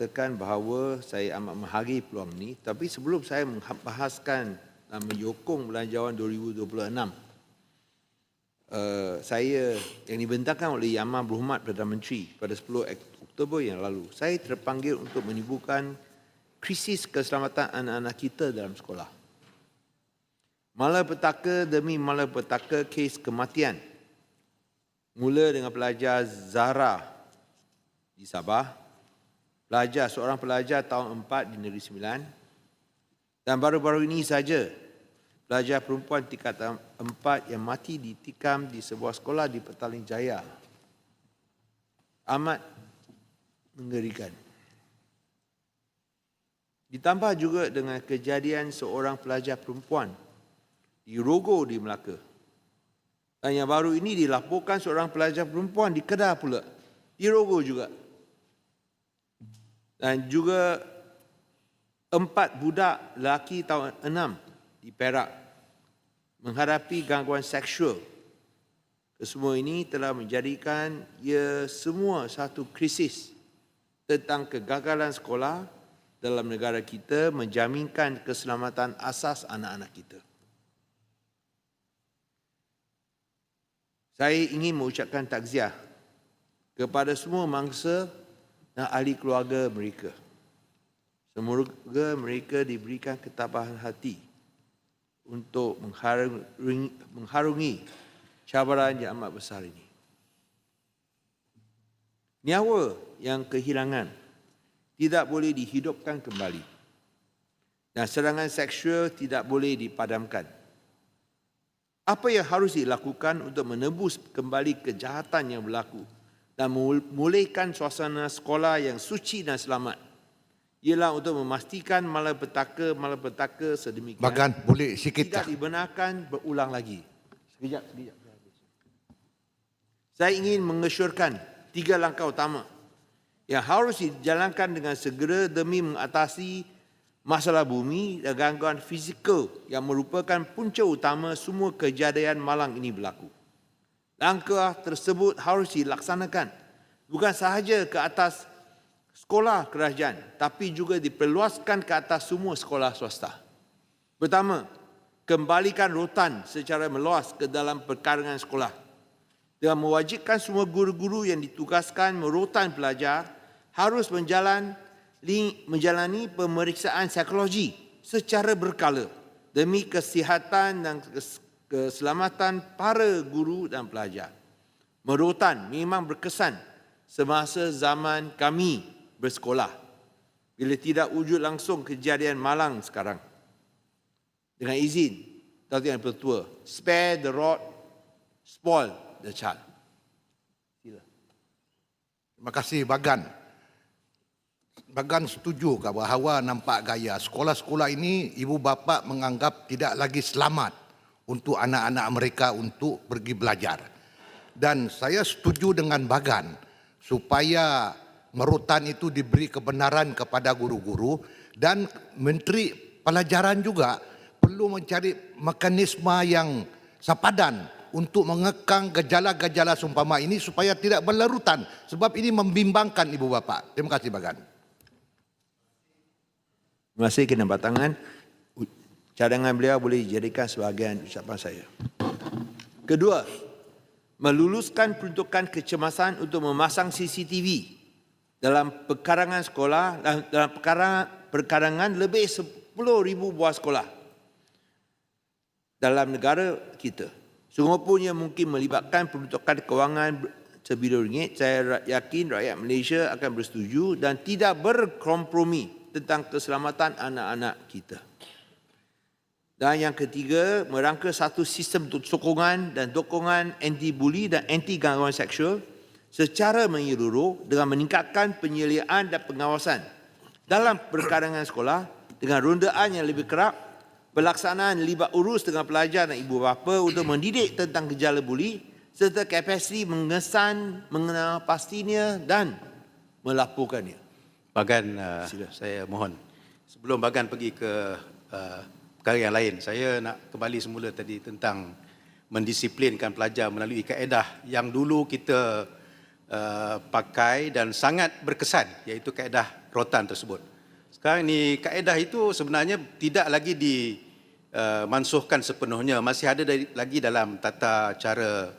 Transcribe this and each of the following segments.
Tekan bahawa saya amat menghargai peluang ini tapi sebelum saya membahaskan dan menyokong belanjawan 2026 uh, saya yang dibentangkan oleh Yang Amat Berhormat Perdana Menteri pada 10 Oktober yang lalu saya terpanggil untuk menimbulkan krisis keselamatan anak-anak kita dalam sekolah. Malapetaka demi malapetaka kes kematian. Mula dengan pelajar Zara di Sabah pelajar seorang pelajar tahun 4 di Negeri Sembilan dan baru-baru ini saja pelajar perempuan tingkatan 4 yang mati ditikam di sebuah sekolah di Petaling Jaya. Amat mengerikan. Ditambah juga dengan kejadian seorang pelajar perempuan di Rogo di Melaka. Dan yang baru ini dilaporkan seorang pelajar perempuan di Kedah pula. Di Rogo juga dan juga empat budak lelaki tahun enam di Perak menghadapi gangguan seksual. Kesemua ini telah menjadikan ia semua satu krisis tentang kegagalan sekolah dalam negara kita menjaminkan keselamatan asas anak-anak kita. Saya ingin mengucapkan takziah kepada semua mangsa dan ahli keluarga mereka. Semoga mereka diberikan ketabahan hati untuk mengharungi, mengharungi cabaran yang amat besar ini. Nyawa yang kehilangan tidak boleh dihidupkan kembali. Dan serangan seksual tidak boleh dipadamkan. Apa yang harus dilakukan untuk menebus kembali kejahatan yang berlaku dan memulihkan suasana sekolah yang suci dan selamat ialah untuk memastikan malapetaka-malapetaka sedemikian Bagan boleh sikit tidak tak? dibenarkan berulang lagi. Sekejap, sekejap. Saya ingin mengesyorkan tiga langkah utama yang harus dijalankan dengan segera demi mengatasi masalah bumi dan gangguan fizikal yang merupakan punca utama semua kejadian malang ini berlaku. Langkah tersebut harus dilaksanakan bukan sahaja ke atas sekolah kerajaan tapi juga diperluaskan ke atas semua sekolah swasta. Pertama, kembalikan rotan secara meluas ke dalam perkarangan sekolah dengan mewajibkan semua guru-guru yang ditugaskan merotan pelajar harus menjalan, menjalani pemeriksaan psikologi secara berkala demi kesihatan dan keselamatan para guru dan pelajar. Merotan memang berkesan semasa zaman kami bersekolah. Bila tidak wujud langsung kejadian malang sekarang. Dengan izin, Datuk Yang Pertua, spare the rod, spoil the child. Sila. Terima kasih Bagan. Bagan setuju bahawa nampak gaya sekolah-sekolah ini ibu bapa menganggap tidak lagi selamat untuk anak-anak mereka untuk pergi belajar. Dan saya setuju dengan Bagan supaya merutan itu diberi kebenaran kepada guru-guru dan menteri pelajaran juga perlu mencari mekanisme yang sepadan untuk mengekang gejala-gejala sumpama ini supaya tidak berlarutan sebab ini membimbangkan ibu bapa. Terima kasih Bagan. Terima kasih kena batangan cadangan beliau boleh dijadikan sebahagian ucapan saya. Kedua, meluluskan peruntukan kecemasan untuk memasang CCTV dalam perkarangan sekolah dalam perkarangan, perkarangan lebih 10,000 buah sekolah dalam negara kita. Sungguh pun yang mungkin melibatkan peruntukan kewangan sebilion ringgit, saya yakin rakyat Malaysia akan bersetuju dan tidak berkompromi tentang keselamatan anak-anak kita. Dan yang ketiga, merangka satu sistem untuk sokongan dan dokongan anti-bully dan anti-gangguan seksual secara menyeluruh dengan meningkatkan penyeliaan dan pengawasan dalam perkarangan sekolah dengan rundaan yang lebih kerap, pelaksanaan libat urus dengan pelajar dan ibu bapa untuk mendidik tentang gejala buli serta kapasiti mengesan, mengenal pastinya dan melaporkannya. Bagan uh, Sila. saya mohon sebelum Bagan pergi ke uh, perkara yang lain. Saya nak kembali semula tadi tentang mendisiplinkan pelajar melalui kaedah yang dulu kita uh, pakai dan sangat berkesan iaitu kaedah rotan tersebut. Sekarang ni kaedah itu sebenarnya tidak lagi dimansuhkan sepenuhnya, masih ada dari, lagi dalam tata cara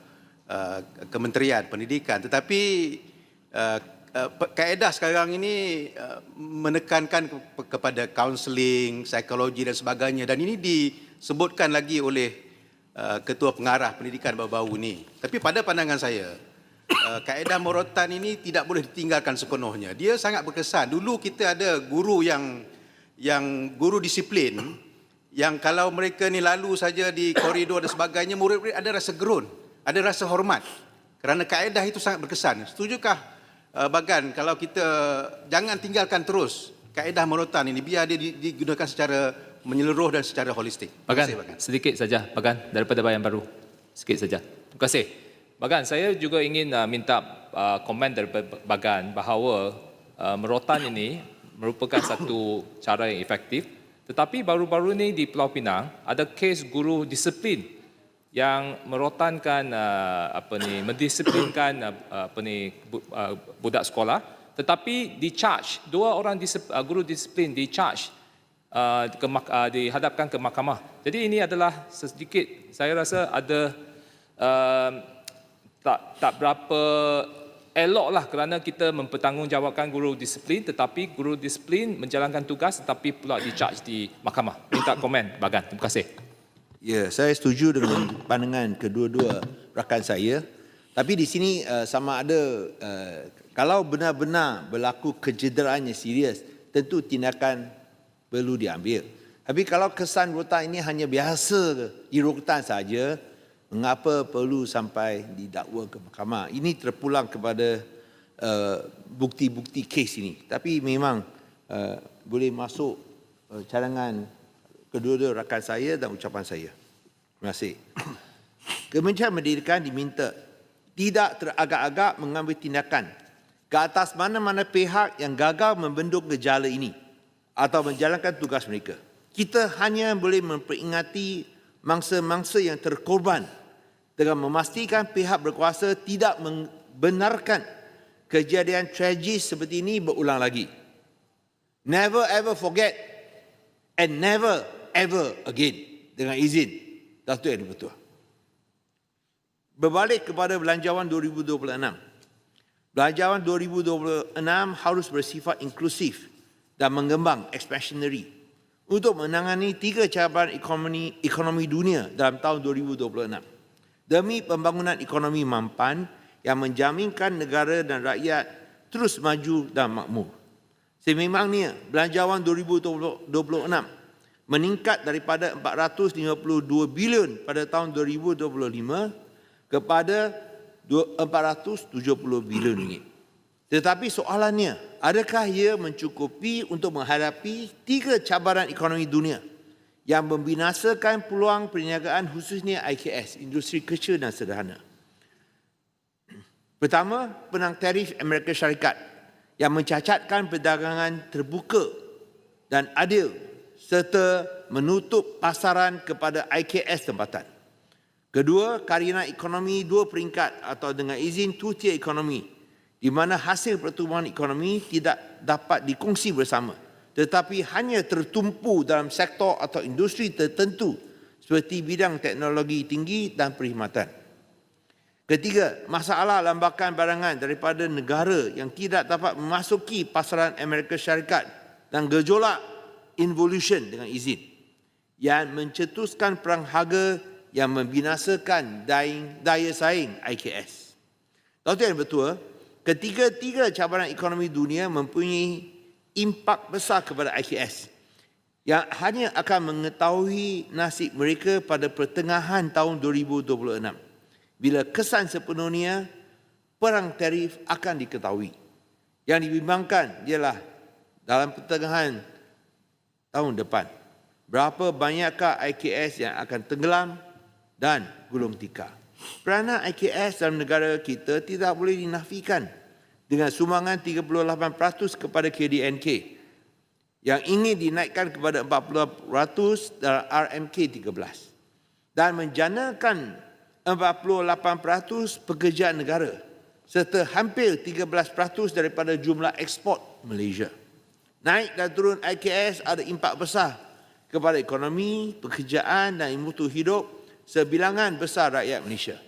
uh, Kementerian Pendidikan. Tetapi uh, uh, kaedah sekarang ini uh, menekankan ke- kepada kaunseling, psikologi dan sebagainya dan ini disebutkan lagi oleh uh, ketua pengarah pendidikan baru-baru ini. Tapi pada pandangan saya uh, kaedah morotan ini tidak boleh ditinggalkan sepenuhnya. Dia sangat berkesan. Dulu kita ada guru yang yang guru disiplin yang kalau mereka ni lalu saja di koridor dan sebagainya murid-murid ada rasa gerun, ada rasa hormat. Kerana kaedah itu sangat berkesan. Setujukah uh, Bagan kalau kita jangan tinggalkan terus kaedah morotan ini biar dia di- digunakan secara menyeluruh dan secara holistik. Bagan, kasih, Bagan. sedikit saja Bagan daripada Bayan Baru. Sikit saja. Terima kasih. Bagan, saya juga ingin uh, minta uh, komen daripada Bagan bahawa uh, merotan ini merupakan satu cara yang efektif tetapi baru-baru ini di Pulau Pinang ada kes guru disiplin yang merotankan uh, apa ni mendisiplinkan uh, apa ni bu- uh, budak sekolah tetapi di charge dua orang disip, uh, guru disiplin di charge uh, ke, uh, dihadapkan ke mahkamah. Jadi ini adalah sedikit saya rasa ada uh, tak tak berapa elok lah kerana kita mempertanggungjawabkan guru disiplin tetapi guru disiplin menjalankan tugas tetapi pula di charge di mahkamah. Minta komen Bagan. Terima kasih. Ya, saya setuju dengan pandangan kedua-dua rakan saya. Tapi di sini uh, sama ada uh, kalau benar-benar berlaku kecederaan yang serius, tentu tindakan perlu diambil. Tapi kalau kesan rotan ini hanya biasa di rotan saja, mengapa perlu sampai didakwa ke mahkamah? Ini terpulang kepada uh, bukti-bukti kes ini. Tapi memang uh, boleh masuk uh, cadangan kedua-dua rakan saya dan ucapan saya. Terima kasih. Kementerian Pendidikan diminta tidak teragak-agak mengambil tindakan ke atas mana-mana pihak yang gagal membendung gejala ini atau menjalankan tugas mereka. Kita hanya boleh memperingati mangsa-mangsa yang terkorban dengan memastikan pihak berkuasa tidak membenarkan kejadian tragis seperti ini berulang lagi. Never ever forget and never ever again. Dengan izin Datuk Yang Dipertua. Berbalik kepada Belanjawan 2026. Belanjawan 2026 harus bersifat inklusif dan mengembang expansionary untuk menangani tiga cabaran ekonomi, ekonomi dunia dalam tahun 2026 demi pembangunan ekonomi mampan yang menjaminkan negara dan rakyat terus maju dan makmur. Sememangnya belanjawan 2026 meningkat daripada 452 bilion pada tahun 2025 kepada 470 bilion ringgit. Tetapi soalannya, adakah ia mencukupi untuk menghadapi tiga cabaran ekonomi dunia yang membinasakan peluang perniagaan khususnya IKS, industri kecil dan sederhana? Pertama, penang tarif Amerika Syarikat yang mencacatkan perdagangan terbuka dan adil serta menutup pasaran kepada IKS tempatan. Kedua, karina ekonomi dua peringkat atau dengan izin two-tier ekonomi di mana hasil pertumbuhan ekonomi tidak dapat dikongsi bersama tetapi hanya tertumpu dalam sektor atau industri tertentu seperti bidang teknologi tinggi dan perkhidmatan. Ketiga, masalah lambakan barangan daripada negara yang tidak dapat memasuki pasaran Amerika Syarikat dan gejolak involution dengan izin yang mencetuskan perang harga yang membinasakan daya, daya saing IKS. Doktor yang betul, ketiga-tiga cabaran ekonomi dunia mempunyai impak besar kepada IKS yang hanya akan mengetahui nasib mereka pada pertengahan tahun 2026 bila kesan sepenuhnya perang tarif akan diketahui. Yang dibimbangkan ialah dalam pertengahan tahun depan berapa banyakkah IKS yang akan tenggelam dan gulung tikar. Peranan IKS dalam negara kita tidak boleh dinafikan dengan sumbangan 38% kepada KDNK yang ingin dinaikkan kepada 40% dalam RMK 13 dan menjanakan 48% pekerjaan negara serta hampir 13% daripada jumlah ekspor Malaysia. Naik dan turun IKS ada impak besar kepada ekonomi, pekerjaan dan mutu hidup sebilangan besar rakyat Malaysia.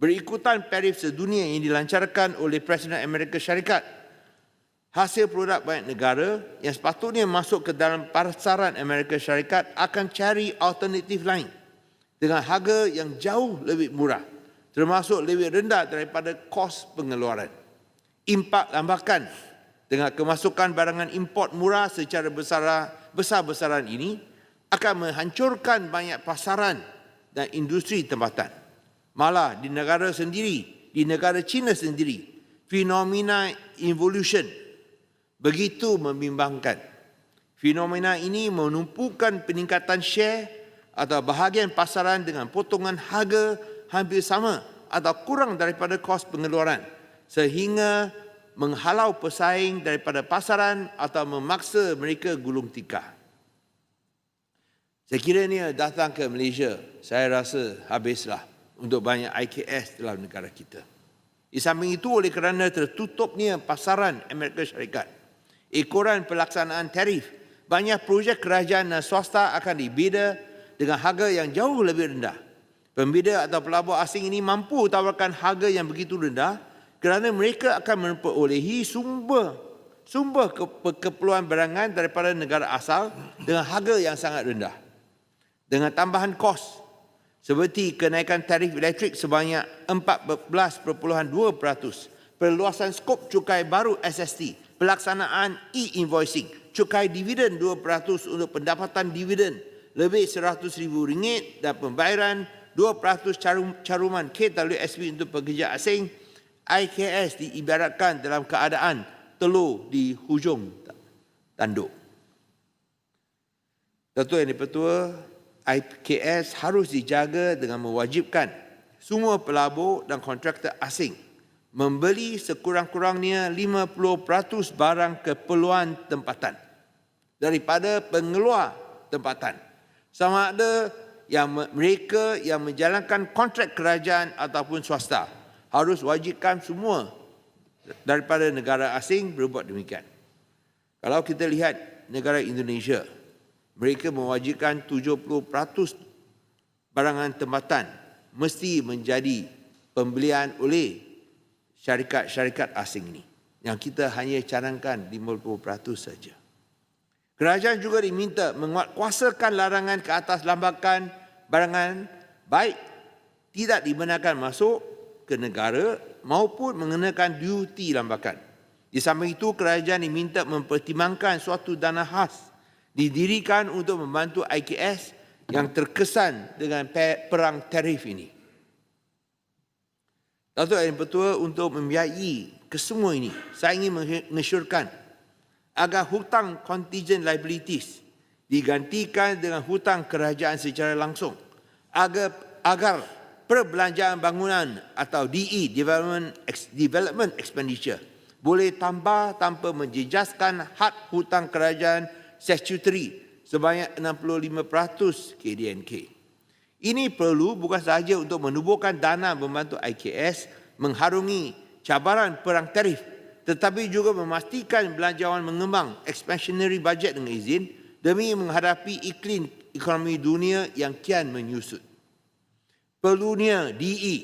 Berikutan tarif sedunia yang dilancarkan oleh Presiden Amerika Syarikat, hasil produk banyak negara yang sepatutnya masuk ke dalam pasaran Amerika Syarikat akan cari alternatif lain dengan harga yang jauh lebih murah termasuk lebih rendah daripada kos pengeluaran. Impak lambakan dengan kemasukan barangan import murah secara besar-besaran ini akan menghancurkan banyak pasaran dan industri tempatan. Malah di negara sendiri, di negara China sendiri, fenomena evolution begitu membimbangkan. Fenomena ini menumpukan peningkatan share atau bahagian pasaran dengan potongan harga hampir sama atau kurang daripada kos pengeluaran sehingga menghalau pesaing daripada pasaran atau memaksa mereka gulung tikar. Sekiranya datang ke Malaysia, saya rasa habislah untuk banyak IKS dalam negara kita. Di samping itu oleh kerana tertutupnya pasaran Amerika Syarikat, ekoran pelaksanaan tarif, banyak projek kerajaan dan swasta akan dibida dengan harga yang jauh lebih rendah Pembida atau pelabur asing ini mampu tawarkan harga yang begitu rendah kerana mereka akan memperolehi sumber sumber ke, keperluan barangan daripada negara asal dengan harga yang sangat rendah. Dengan tambahan kos seperti kenaikan tarif elektrik sebanyak 14.2%, perluasan skop cukai baru SST, pelaksanaan e-invoicing, cukai dividen 2% untuk pendapatan dividen lebih RM100,000 dan pembayaran 2% caruman KWSP untuk pekerja asing, IKS diibaratkan dalam keadaan telur di hujung tanduk. Tentu yang dipertua, IKS harus dijaga dengan mewajibkan semua pelabur dan kontraktor asing membeli sekurang-kurangnya 50% barang keperluan tempatan daripada pengeluar tempatan. Sama ada yang mereka yang menjalankan kontrak kerajaan ataupun swasta harus wajibkan semua daripada negara asing berbuat demikian. Kalau kita lihat negara Indonesia, mereka mewajibkan 70% barangan tempatan mesti menjadi pembelian oleh syarikat-syarikat asing ini. Yang kita hanya cadangkan 50% saja. Kerajaan juga diminta menguatkuasakan larangan ke atas lambakan barangan baik tidak dibenarkan masuk ke negara maupun mengenakan duty lambakan. Di samping itu, kerajaan diminta mempertimbangkan suatu dana khas didirikan untuk membantu IKS yang terkesan dengan perang tarif ini. Datuk yang betul untuk membiayai kesemua ini, saya ingin mengesyorkan agar hutang contingent liabilities digantikan dengan hutang kerajaan secara langsung agar agar perbelanjaan bangunan atau DE development development expenditure boleh tambah tanpa menjejaskan had hutang kerajaan statutory sebanyak 65% KDNK. Ini perlu bukan sahaja untuk menubuhkan dana membantu IKS mengharungi cabaran perang tarif tetapi juga memastikan belanjawan mengembang expansionary budget dengan izin demi menghadapi iklim ekonomi dunia yang kian menyusut. Perlunya DE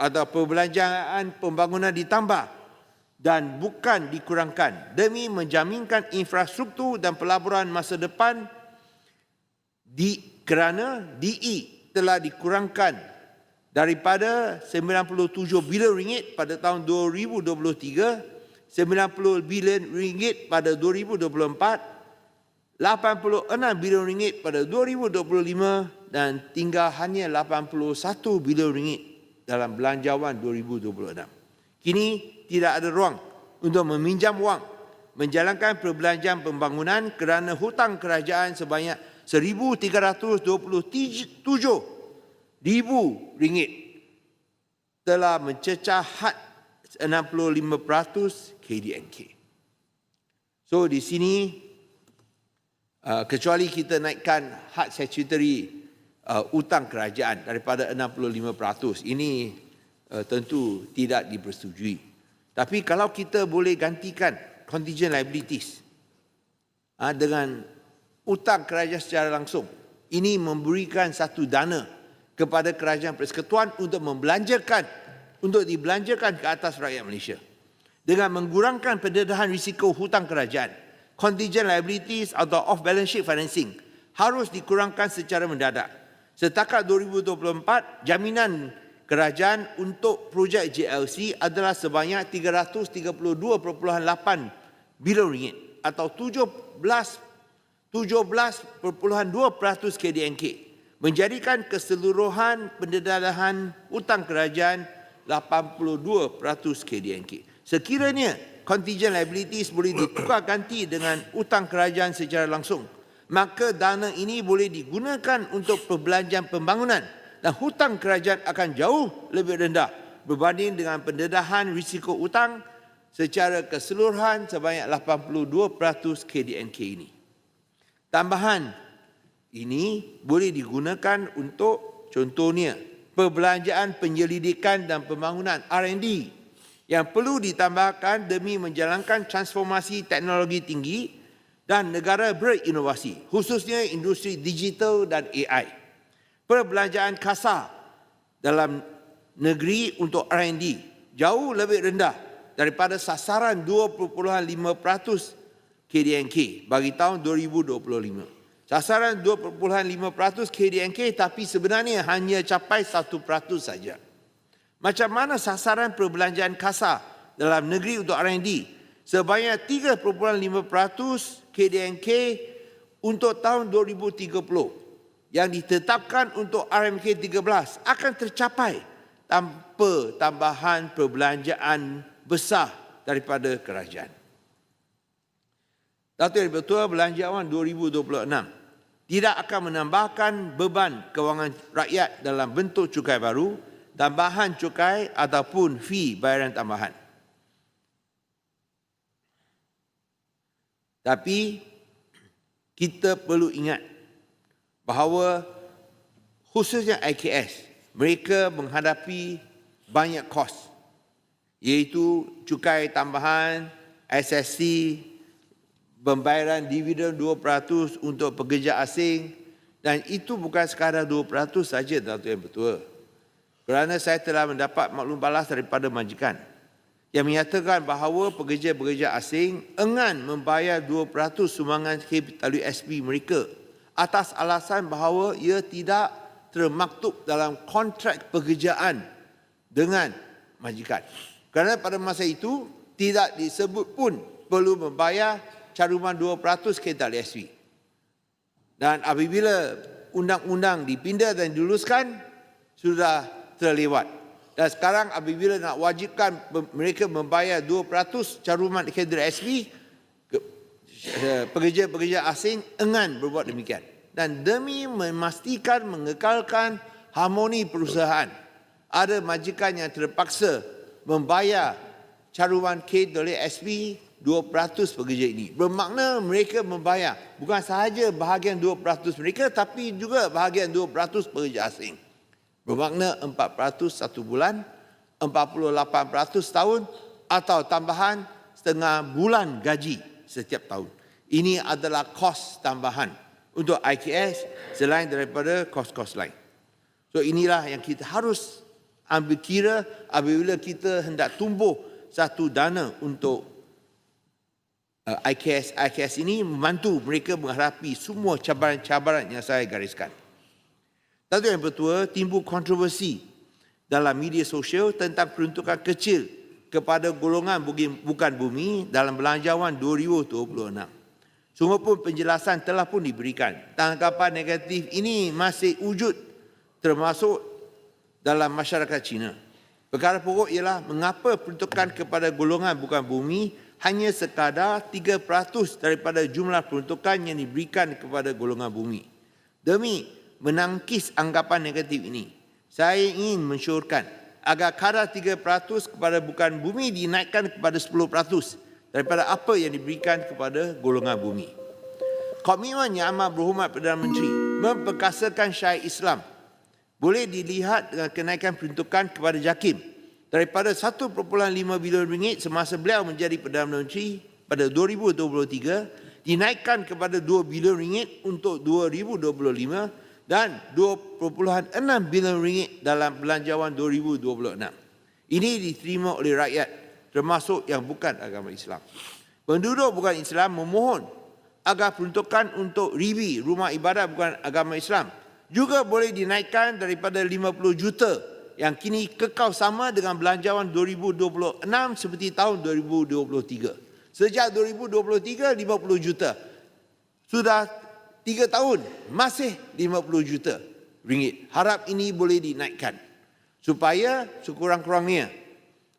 atau perbelanjaan pembangunan ditambah dan bukan dikurangkan demi menjaminkan infrastruktur dan pelaburan masa depan di kerana DE telah dikurangkan daripada 97 bilion ringgit pada tahun 2023 90 bilion ringgit pada 2024 86 bilion ringgit pada 2025 dan tinggal hanya 81 bilion ringgit dalam belanjawan 2026. Kini tidak ada ruang untuk meminjam wang menjalankan perbelanjaan pembangunan kerana hutang kerajaan sebanyak 1327 ribu ringgit telah mencecah had 65% KDNK. So di sini Uh, kecuali kita naikkan had statutory uh, utang kerajaan daripada 65%. Ini uh, tentu tidak dipersetujui. Tapi kalau kita boleh gantikan contingent liabilities uh, dengan utang kerajaan secara langsung, ini memberikan satu dana kepada kerajaan persekutuan untuk membelanjakan untuk dibelanjakan ke atas rakyat Malaysia. Dengan mengurangkan pendedahan risiko hutang kerajaan, contingent liabilities atau off balance sheet financing harus dikurangkan secara mendadak. Setakat 2024, jaminan kerajaan untuk projek JLC adalah sebanyak 332.8 bilion ringgit atau 17 17.2% KDNK menjadikan keseluruhan pendedahan hutang kerajaan 82% KDNK. Sekiranya contingent liabilities boleh ditukar ganti dengan hutang kerajaan secara langsung, maka dana ini boleh digunakan untuk perbelanjaan pembangunan dan hutang kerajaan akan jauh lebih rendah berbanding dengan pendedahan risiko hutang secara keseluruhan sebanyak 82% KDNK ini. Tambahan ini boleh digunakan untuk contohnya perbelanjaan penyelidikan dan pembangunan R&D yang perlu ditambahkan demi menjalankan transformasi teknologi tinggi dan negara berinovasi khususnya industri digital dan AI. Perbelanjaan kasar dalam negeri untuk R&D jauh lebih rendah daripada sasaran 2.5% KDNK bagi tahun 2025. Sasaran 2.5% KDNK tapi sebenarnya hanya capai 1% saja. Macam mana sasaran perbelanjaan kasar dalam negeri untuk R&D sebanyak 3.5% KDNK untuk tahun 2030 yang ditetapkan untuk RMK 13 akan tercapai tanpa tambahan perbelanjaan besar daripada kerajaan. Datuk Yang Bertua Belanjawan 2026 tidak akan menambahkan beban kewangan rakyat dalam bentuk cukai baru, tambahan cukai ataupun fee bayaran tambahan. Tapi kita perlu ingat bahawa khususnya IKS mereka menghadapi banyak kos iaitu cukai tambahan, SSC, pembayaran dividen 2% untuk pekerja asing dan itu bukan sekadar 2% saja Datuk Yang Betul. Kerana saya telah mendapat maklum balas daripada majikan yang menyatakan bahawa pekerja-pekerja asing enggan membayar 2% sumbangan KWSP mereka atas alasan bahawa ia tidak termaktub dalam kontrak pekerjaan dengan majikan. Kerana pada masa itu tidak disebut pun perlu membayar caruman 2% KWSP. Dan apabila undang-undang dipindah dan diluluskan, sudah terlewat. Dan sekarang apabila nak wajibkan mereka membayar 2% caruman KWSP, eh, pekerja-pekerja asing enggan berbuat demikian. Dan demi memastikan mengekalkan harmoni perusahaan, ada majikan yang terpaksa membayar caruman KWSP 2% pekerja ini. Bermakna mereka membayar bukan sahaja bahagian 2% mereka tapi juga bahagian 2% pekerja asing. Bermakna 4% satu bulan, 48% tahun atau tambahan setengah bulan gaji setiap tahun. Ini adalah kos tambahan untuk IKS selain daripada kos-kos lain. So inilah yang kita harus ambil kira apabila kita hendak tumbuh satu dana untuk uh, IKS IKS ini membantu mereka menghadapi semua cabaran-cabaran yang saya gariskan. Tentu yang bertua timbul kontroversi dalam media sosial tentang peruntukan kecil kepada golongan bukan bumi dalam belanjawan 2026. Semua pun penjelasan telah pun diberikan. Tanggapan negatif ini masih wujud termasuk dalam masyarakat Cina. Perkara pokok ialah mengapa peruntukan kepada golongan bukan bumi hanya sekadar 3% daripada jumlah peruntukan yang diberikan kepada golongan bumi. Demi menangkis anggapan negatif ini, saya ingin mensyorkan agar kadar 3% kepada bukan bumi dinaikkan kepada 10% daripada apa yang diberikan kepada golongan bumi. Komitmen Yang Amat Berhormat Perdana Menteri memperkasakan syariat Islam boleh dilihat dengan kenaikan peruntukan kepada JAKIM daripada 1.5 bilion ringgit semasa beliau menjadi Perdana Menteri pada 2023 dinaikkan kepada 2 bilion ringgit untuk 2025 dan 2.6 bilion ringgit dalam belanjawan 2026. Ini diterima oleh rakyat termasuk yang bukan agama Islam. Penduduk bukan Islam memohon agar peruntukan untuk ribi rumah ibadat bukan agama Islam juga boleh dinaikkan daripada 50 juta yang kini kekal sama dengan belanjawan 2026 seperti tahun 2023. Sejak 2023 50 juta. Sudah 3 tahun masih 50 juta ringgit. Harap ini boleh dinaikkan supaya sekurang-kurangnya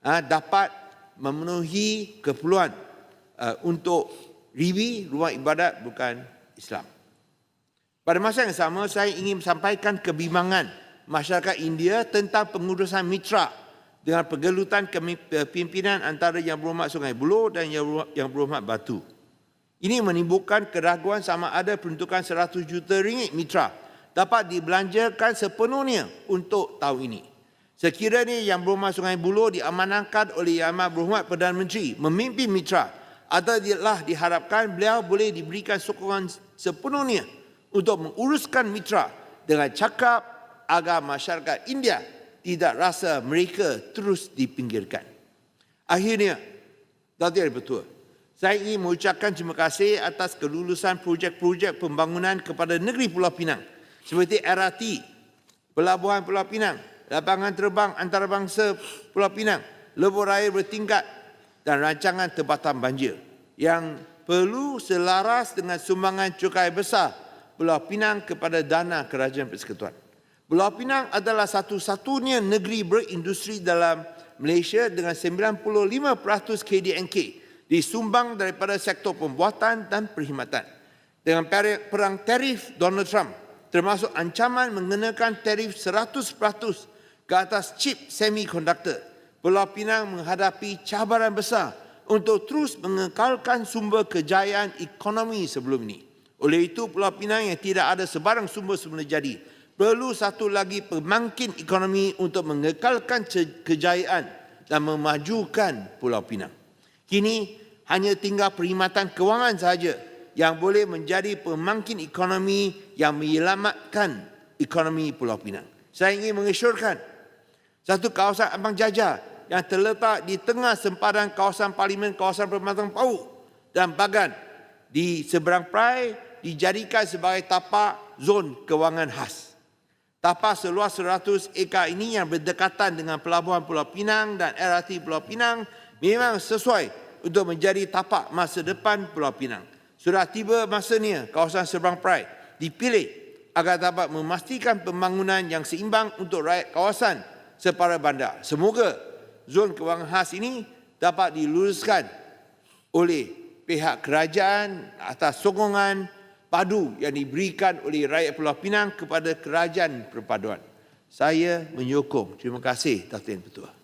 ah, dapat memenuhi keperluan uh, untuk ribi rumah ibadat bukan Islam. Pada masa yang sama, saya ingin sampaikan kebimbangan masyarakat India tentang pengurusan mitra dengan pergelutan kepimpinan antara Yang Berhormat Sungai Buloh dan Yang Berhormat Batu. Ini menimbulkan keraguan sama ada peruntukan 100 juta ringgit mitra dapat dibelanjakan sepenuhnya untuk tahun ini. Sekiranya Yang Berhormat Sungai Buloh diamanahkan oleh Yang Berhormat Perdana Menteri memimpin mitra adalah diharapkan beliau boleh diberikan sokongan sepenuhnya untuk menguruskan mitra dengan cakap agar masyarakat India tidak rasa mereka terus dipinggirkan. Akhirnya, Datuk Yang Betul, saya ingin mengucapkan terima kasih atas kelulusan projek-projek pembangunan kepada negeri Pulau Pinang seperti LRT, Pelabuhan Pulau Pinang, lapangan terbang antarabangsa Pulau Pinang, lebuh raya bertingkat dan rancangan tempatan banjir yang perlu selaras dengan sumbangan cukai besar Pulau Pinang kepada dana Kerajaan Persekutuan. Pulau Pinang adalah satu-satunya negeri berindustri dalam Malaysia dengan 95% KDNK disumbang daripada sektor pembuatan dan perkhidmatan. Dengan perang tarif Donald Trump termasuk ancaman mengenakan tarif 100% ke atas chip semiconductor, Pulau Pinang menghadapi cabaran besar untuk terus mengekalkan sumber kejayaan ekonomi sebelum ini. Oleh itu, Pulau Pinang yang tidak ada sebarang sumber semula jadi, perlu satu lagi pemangkin ekonomi untuk mengekalkan kejayaan dan memajukan Pulau Pinang. Kini, hanya tinggal perkhidmatan kewangan sahaja yang boleh menjadi pemangkin ekonomi yang menyelamatkan ekonomi Pulau Pinang. Saya ingin mengesyorkan satu kawasan Abang Jaja yang terletak di tengah sempadan kawasan parlimen kawasan Permatang Pau dan Bagan di seberang Prai dijadikan sebagai tapak zon kewangan khas. Tapak seluas 100 ekar ini yang berdekatan dengan pelabuhan Pulau Pinang dan LRT Pulau Pinang memang sesuai untuk menjadi tapak masa depan Pulau Pinang. Sudah tiba masanya kawasan seberang Prai dipilih agar dapat memastikan pembangunan yang seimbang untuk rakyat kawasan separa bandar. Semoga zon kewangan khas ini dapat diluluskan oleh pihak kerajaan atas sokongan padu yang diberikan oleh rakyat Pulau Pinang kepada kerajaan perpaduan. Saya menyokong. Terima kasih, Datuk Yang Ketua.